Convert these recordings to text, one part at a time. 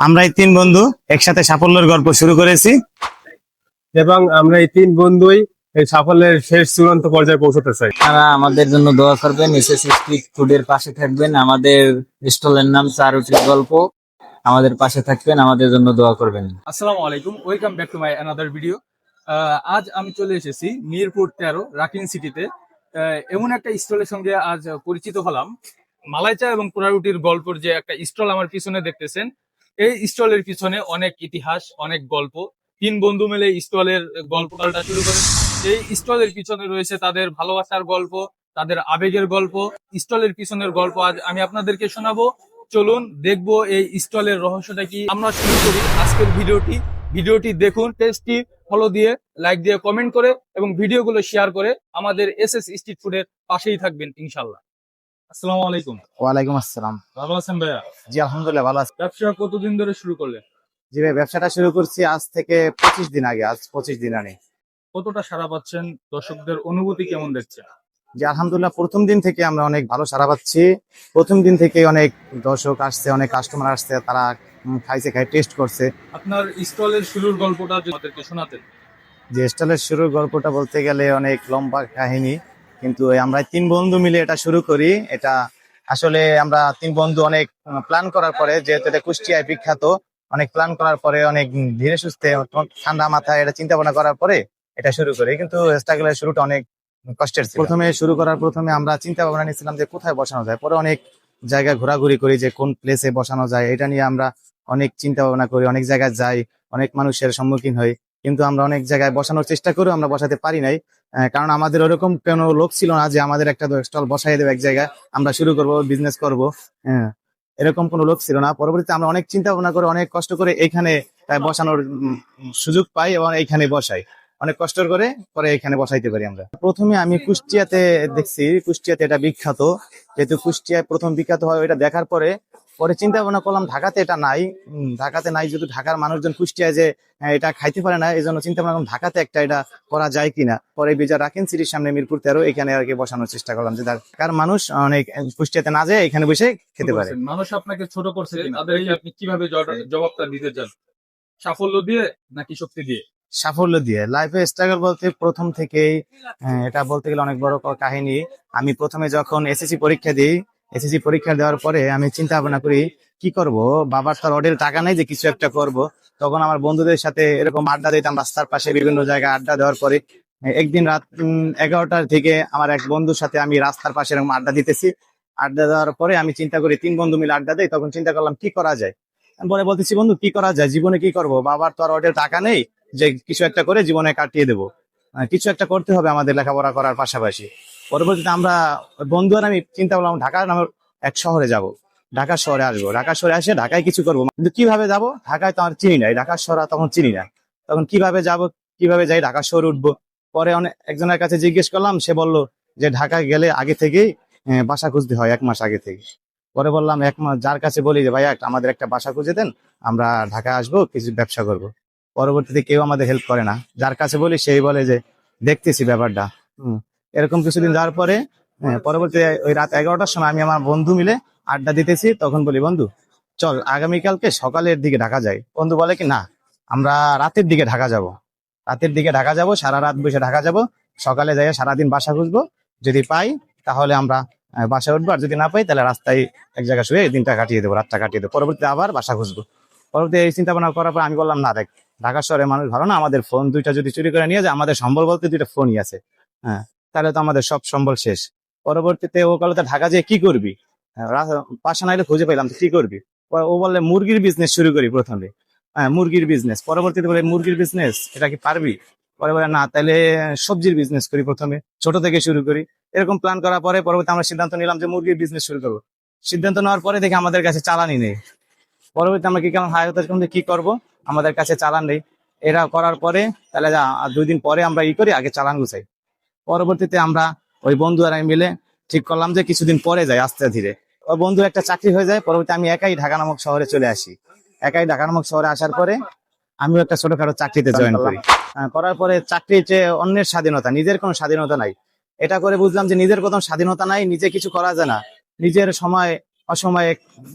আমরা এই তিন বন্ধু একসাথে সাফল্যের গল্প শুরু করেছি। এবং আমরা এই তিন বন্ধুই এই সাফল্যের শেষ চূড়ান্ত পর্যায়ে পৌঁছতে চাই। তারা আমাদের জন্য দোয়া করবেন এসএস স্ট্রিট ফুডের পাশে থাকবেন আমাদের স্টলের নাম চারুটির গল্প আমাদের পাশে থাকবেন আমাদের জন্য দোয়া করবেন। আসসালামু আলাইকুম welcome back to my another video আজ আমি চলে এসেছি মিরপুর তেরো রাকিং সিটিতে। আহ, এমন একটা স্টলের সঙ্গে আজ পরিচিত হলাম। মালাইচা এবং পোড়ারুটির গল্পের যে একটা স্টল আমার পিছনে দেখতেছেন এই স্টলের পিছনে অনেক ইতিহাস, অনেক গল্প। তিন বন্ধু মিলে স্টলের গল্পটা শুরু করেন এই স্টলের পিছনে রয়েছে তাদের ভালোবাসার গল্প, তাদের আবেগের গল্প। স্টলের পিছনের গল্প আজ আমি আপনাদেরকে শোনাবো। চলুন দেখব এই স্টলের রহস্যটা কি। আমরা শুরু করি আজকের ভিডিওটি। ভিডিওটি দেখুন টেস্টটি ফলো দিয়ে, লাইক দিয়ে, কমেন্ট করে এবং ভিডিওগুলো শেয়ার করে আমাদের এস এস স্ট্রিট ফুডের পাশেই থাকবেন ইনশাল্লাহ আসসালামু আলাইকুম। ওয়ালাইকুম আসসালাম। ভালো আছেন ভাইয়া? জি আলহামদুলিল্লাহ ভালো আছি। ব্যবসা কতদিন ধরে শুরু করলেন? জি ভাই ব্যবসাটা শুরু করছি আজ থেকে পঁচিশ দিন আগে আজ পঁচিশ দিন আগে। কতটা সারা পাচ্ছেন? দর্শকদের অনুভূতি কেমন দেখছে যে আলহামদুলিল্লাহ প্রথম দিন থেকে আমরা অনেক ভালো সারা পাচ্ছি। প্রথম দিন থেকে অনেক দর্শক আসছে অনেক কাস্টমার আসছে তারা খাইছে খাই টেস্ট করছে। আপনার স্টলের শুরুর গল্পটা আমাদেরকে শোনাতেন। যে স্টলের শুরুর গল্পটা বলতে গেলে অনেক লম্বা কাহিনী। কিন্তু আমরা তিন বন্ধু মিলে এটা শুরু করি। এটা আসলে আমরা তিন বন্ধু অনেক প্ল্যান করার পরে, যেহেতু এটা কুষ্টিয়ায় বিখ্যাত, অনেক প্ল্যান করার পরে অনেক ধীরে সুস্থে ঠান্ডা মাথায় এটা চিন্তা ভাবনা করার পরে এটা শুরু করি। কিন্তু স্ট্রাগলের শুরুটা অনেক কষ্টের প্রথমে শুরু করার প্রথমে আমরা চিন্তা ভাবনা নিয়েছিলাম যে কোথায় বসানো যায়। পরে অনেক জায়গায় ঘোরাঘুরি করি যে কোন প্লেসে বসানো যায়। এটা নিয়ে আমরা অনেক চিন্তা ভাবনা করি, অনেক জায়গায় যাই, অনেক মানুষের সম্মুখীন হই। কিন্তু আমরা অনেক জায়গায় বসানোর চেষ্টা করেও আমরা বসাতে পারি নাই। কারণ আমাদের ওরকম কোনো লোক ছিল না যে আমাদের একটা স্টল বসাই দেবে এক জায়গায়। আমরা শুরু করব বিজনেস করব। হ্যাঁ এরকম কোনো লোক ছিল না। পরবর্তীতে আমরা অনেক চিন্তা ভাবনা করে অনেক কষ্ট করে এইখানে আহ, বসানোর সুযোগ পাই এবং এইখানে বসাই। অনেক কষ্ট করে পরে এখানে বসাইতে পারি আমরা। প্রথমে আমি কুষ্টিয়াতে দেখছি কুষ্টিয়াতে এটা বিখ্যাত। যেহেতু কুষ্টিয়ায় প্রথম বিখ্যাত হয় ওইটা দেখার পরে পরে চিন্তা ভাবনা করলাম ঢাকাতে এটা নাই। ঢাকাতে নাই যেহেতু ঢাকার মানুষজন কুষ্টিয়ায় যে এটা খাইতে পারে না এই জন্য চিন্তা ভাবনা করলাম ঢাকাতে একটা এটা করা যায় কিনা। পরে বিজয় রাখেন সিটির সামনে মিরপুর তেরো এখানে আর কি বসানোর চেষ্টা করলাম যে ঢাকার মানুষ অনেক কুষ্টিয়াতে না যায় এখানে বসে খেতে পারে। মানুষ আপনাকে ছোট করছে আপনি কীভাবে জবাবটা দিতে চান? সাফল্য দিয়ে নাকি শক্তি দিয়ে? সাফল্য দিয়ে। লাইফে স্ট্রাগল বলতে প্রথম থেকেই হ্যাঁ, এটা বলতে গেলে অনেক বড় কাহিনী। আমি প্রথমে যখন এসএসসি পরীক্ষা দিই এসএসসি পরীক্ষা দেওয়ার পরে আমি চিন্তা ভাবনা করি, কি করব? বাবার তো অডেল টাকা নেই যে কিছু একটা করব। তখন আমার বন্ধুদের সাথে এরকম আড্ডা দিতাম, রাস্তার পাশে বিভিন্ন জায়গায় আড্ডা দেওয়ার পরে। একদিন রাত এগারোটার থেকে আমার এক বন্ধুর সাথে আমি রাস্তার পাশে এরকম আড্ডা দিতেছি। আড্ডা দেওয়ার পরে আমি চিন্তা করি, তিন বন্ধু মিলে আড্ডা দেই। তখন চিন্তা করলাম, কি করা যায়? পরে বলতেছি, বন্ধু, কি করা যায়? জীবনে কি করব? বাবার তো আর অডেল টাকা নেই যে কিছু একটা করে জীবনে কাটিয়ে দেবো। কিছু একটা করতে হবে আমাদের লেখাপড়া করার পাশাপাশি। পরবর্তীতে আমরা বন্ধু আর আমি চিন্তা করলাম ঢাকার নামের এক শহরে যাব। ঢাকা শহরে আসব। ঢাকা শহরে এসে ঢাকায় কিছু করব। কিন্তু কীভাবে যাব? ঢাকায় তো আমার চিনি নাই ঢাকা শহর তখন চিনি না। তখন কীভাবে যাব? কীভাবে যাই? ঢাকা শহরে উঠবো। পরে অনেক একজনের কাছে জিজ্ঞেস করলাম, সে বলল যে ঢাকা গেলে আগে থেকেই বাসা খুঁজতে হয়, এক মাস আগে থেকে। পরে বললাম, এক মাস যার কাছে বলি যে, ভাইয়া, আমাদের একটা বাসা খুঁজে দেন, আমরা ঢাকা আসব, কিছু ব্যবসা করব। পরবর্তীতে কেউ আমাদের হেল্প করে না। যার কাছে বলি, সেই বলে যে, দেখতেছি ব্যাপারটা। এরকম কিছুদিন যাওয়ার পরে হ্যাঁ, পরবর্তীতে ওই রাত এগারোটার সময় আমি আমার বন্ধু মিলে আড্ডা দিতেছি তখন বলি বন্ধু চল আগামীকালকে সকালের দিকে ঢাকা যাই। বন্ধু বলে কি না আমরা রাতের দিকে ঢাকা যাব। রাতের দিকে ঢাকা যাব সারা রাত বসে ঢাকা যাব সকালে যাই সারাদিন বাসা খুঁজবো। যদি পাই তাহলে আমরা বাসা উঠবো আর যদি না পাই তাহলে রাস্তায় এক জায়গায় শুয়ে দিনটা কাটিয়ে দেবো রাতটা কাটিয়ে দেবো। পরবর্তীতে আবার বাসা খুঁজবো। পরবর্তী এই চিন্তা ভাবনা করার পর আমি বললাম না দেখ ঢাকা শহরে মানুষ ভালো না আমাদের ফোন দুইটা যদি চুরি করে নিয়ে যায় আমাদের সম্বল বলতে দুইটা ফোনই আছে। হ্যাঁ তাহলে তো আমাদের সব সম্বল শেষ। পরবর্তীতে ও বলে ঢাকা যেয়ে কি করবি? হ্যাঁ, পাশা নাইলে খুঁজে পেলাম কি করবি। ও বললে মুরগির বিজনেস শুরু করি প্রথমে। হ্যাঁ মুরগির বিজনেস পরবর্তীতে বলে মুরগির বিজনেস এটা কি পারবি? পরে বলে না তাহলে সবজির বিজনেস করি প্রথমে ছোট থেকে শুরু করি। এরকম প্ল্যান করার পরে পরবর্তী আমরা সিদ্ধান্ত নিলাম যে মুরগির বিজনেস শুরু করব। সিদ্ধান্ত নেওয়ার পরে দেখি আমাদের কাছে চালানি নেই। পরবর্তী আমরা কি কেমন হাই হতে কি করব? আমাদের কাছে চালান নেই। এরা করার পরে তাহলে যা দুই দিন পরে আমরা ই করি আগে চালান গুছাই। পরবর্তীতে আমরা ওই বন্ধু আর আমি মিলে ঠিক করলাম যে কিছুদিন পরে যাই আস্তে ধীরে। ওই বন্ধু একটা চাকরি হয়ে যায় পরবর্তী আমি একাই ঢাকা নামক শহরে চলে আসি। একাই ঢাকা নামক শহরে আসার পরে আমিও একটা ছোটখাটো চাকরিতে জয়েন করি। করার পরে চাকরির যে অন্যের স্বাধীনতা নিজের কোনো স্বাধীনতা নাই। এটা করে বুঝলাম যে নিজের কোনো স্বাধীনতা নাই নিজে কিছু করা যায় না। নিজের সময় অসময়ে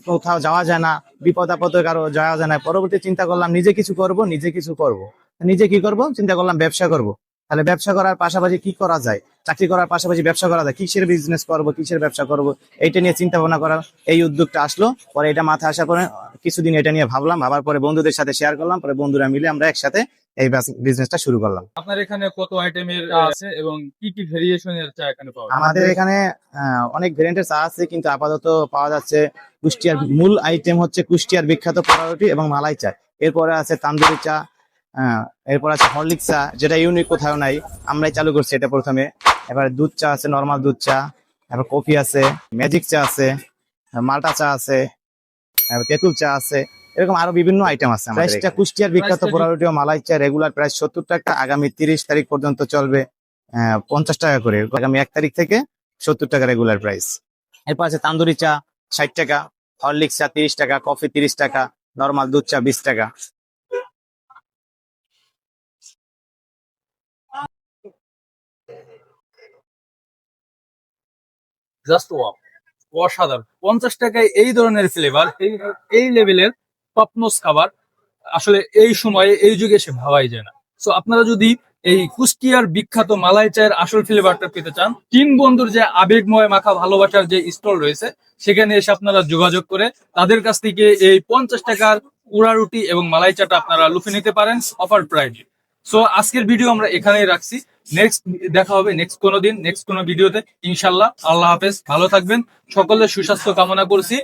কোথাও যাওয়া যায় না বিপদ আপদে কারও যাওয়া যায় না। পরবর্তী চিন্তা করলাম নিজে কিছু করব নিজে কিছু করব। নিজে কি করব? চিন্তা করলাম ব্যবসা করব। তাহলে ব্যবসা করার পাশাপাশি কি করা যায়? চাকরি করার পাশাপাশি ব্যবসা করা যায়। কিসের বিজনেস করব কিসের ব্যবসা করব? এইটা নিয়ে চিন্তা ভাবনা করার এই উদ্যোগটা আসলো। পরে এটা মাথায় আসার পরে কিছুদিন এটা নিয়ে ভাবলাম। ভাবার পরে বন্ধুদের সাথে শেয়ার করলাম। পরে বন্ধুরা মিলে আমরা একসাথে এই বিজনেসটা শুরু করলাম। আপনার এখানে কত আইটেমের আছে এবং কি কি ভেরিয়েশনের চা এখানে পাওয়া আমাদের এখানে অনেক ভেরিয়েন্টের চা আছে কিন্তু আপাতত পাওয়া যাচ্ছে কুষ্টিয়ার মূল আইটেম হচ্ছে কুষ্টিয়ার বিখ্যাত পরারুটি এবং মালাই চা। এরপরে আছে তান্দুরি চা এরপর আছে হরলিক্স চা যেটা ইউনিক কোথাও নাই। আমরাই চালু করছি এটা প্রথমে। এবার দুধ চা আছে নর্মাল দুধ চা। এবার কফি আছে ম্যাজিক চা আছে মাল্টা চা আছে তেঁতুল চা আছে। এরকম আরও বিভিন্ন আইটেম আছে প্রাইসটা কুষ্টিয়ার বিখ্যাত? পোড়ারুটি ও মালাই চা রেগুলার প্রাইস সত্তর টাকা আগামী তিরিশ তারিখ পর্যন্ত চলবে আহ, পঞ্চাশ টাকা করে। আগামী এক তারিখ থেকে সত্তর টাকা রেগুলার প্রাইস এরপর আছে তান্দুরি চা ষাট টাকা। হরলিক্স চা তিরিশ টাকা কফি তিরিশ টাকা নর্মাল দুধ চা বিশ টাকা। জাস্ট ওয়াও অসাধারণ। পঞ্চাশ টাকায় এই ধরনের ফ্লেভার এই লেভেলের টপনোস খাবার আসলে এই সময়ে, এই যুগে সে ভাবাই যায় না। সো আপনারা যদি এই কুষ্টিয়ার বিখ্যাত মালাই চায়ের আসল ফ্লেভারটা পেতে চান, তিন বন্ধুর যে আবেগময় মাখা ভালোবাসার যে স্টল রয়েছে, সেখানে এসে আপনারা যোগাযোগ করে তাদের কাছ থেকে এই পঞ্চাশ টাকার উড়া রুটি এবং মালাই চাটা আপনারা লুফে নিতে পারেন অফার প্রাইজে সো আজকের ভিডিও আমরা এখানেই রাখছি। নেক্সট দেখা হবে নেক্সট কোনো দিন নেক্সট কোনো ভিডিওতে ইনশাল্লাহ, আল্লাহ হাফেজ। ভালো থাকবেন। সকলের সুস্বাস্থ্য কামনা করছি।